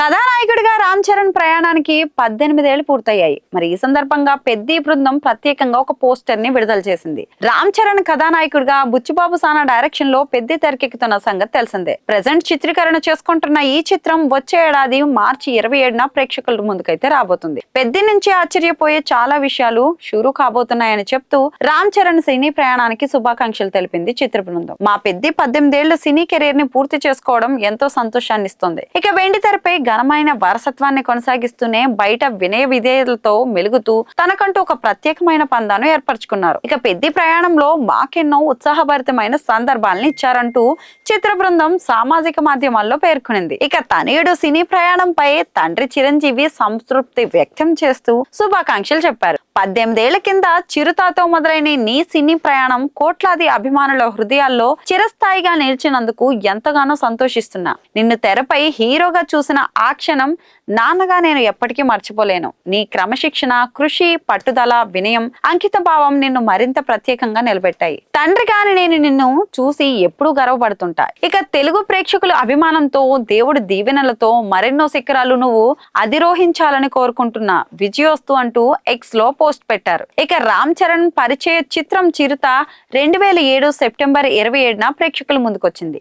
కథానాయకుడిగా రామ్ చరణ్ ప్రయాణానికి పద్దెనిమిదేళ్ళు పూర్తయ్యాయి. మరి ఈ సందర్భంగా పెద్ది బృందం ప్రత్యేకంగా ఒక పోస్టర్ని విడుదల చేసింది. రామ్ చరణ్ కథానాయకుడిగా బుచ్చిబాబు సానా డైరెక్షన్లో పెద్ది తెరకెక్కుతున్న సంగతి తెలిసిందే. ప్రజెంట్ చిత్రీకరణ చేసుకుంటున్న ఈ చిత్రం వచ్చే ఏడాది మార్చి ఇరవై ఏడున ప్రేక్షకుల ముందుకైతే రాబోతుంది. పెద్ది నుంచి ఆశ్చర్యపోయే చాలా విషయాలు షురూ కాబోతున్నాయని చెప్తూ రామ్ చరణ్ సినీ ప్రయాణానికి శుభాకాంక్షలు తెలిపింది చిత్ర బృందం. మా పెద్ది పద్దెనిమిదేళ్ళ సినీ కెరీర్ని పూర్తి చేసుకోవడం ఎంతో సంతోషాన్ని ఇస్తుంది ఇక వెండి తెరపై ఘనమైన వారసత్వాన్ని కొనసాగిస్తూనే బయట వినయ విధేయతలతో మెలుగుతూ తనకంటూ ఒక ప్రత్యేకమైన పందాను ఏర్పరచుకున్నారు. ఇక పెద్ది ప్రయాణంలో మాకెన్నో ఉత్సాహభరితమైన సందర్భాలను ఇచ్చారంటూ చిత్ర బృందం సామాజిక మాధ్యమాల్లో పేర్కొనింది. ఇక తనయుడు సినీ ప్రయాణంపై తండ్రి చిరంజీవి సంతృప్తి వ్యక్తం చేస్తూ శుభాకాంక్షలు చెప్పారు. పద్దెనిమిదేళ్ళ కింద చిరుతాతో మొదలైన నీ సినీ ప్రయాణం కోట్లాది అభిమానుల హృదయాల్లో చిరస్థాయిగా నిలిచినందుకు ఎంతగానో సంతోషిస్తున్నా. నిన్ను తెరపై హీరోగా చూసిన ఆ క్షణం నాన్నగా నేను ఎప్పటికీ మర్చిపోలేను. నీ క్రమశిక్షణ కృషి పట్టుదల వినయం అంకిత భావం నిన్ను మరింత ప్రత్యేకంగా నిలబెట్టాయి. తండ్రిగాని నేను నిన్ను చూసి ఎప్పుడూ గర్వపడుతుంటా. ఇక తెలుగు ప్రేక్షకుల అభిమానంతో దేవుడి దీవెనలతో మరెన్నో శిఖరాలు నువ్వు అధిరోహించాలని కోరుకుంటున్నా విజయోస్తు అంటూ ఎక్స్లో పోస్ట్ పెట్టారు. ఇక రామ్ చరణ్ పరిచయ చిత్రం చిరుత రెండు వేల ఏడు సెప్టెంబర్ ఇరవై ఏడున ప్రేక్షకుల ముందుకొచ్చింది.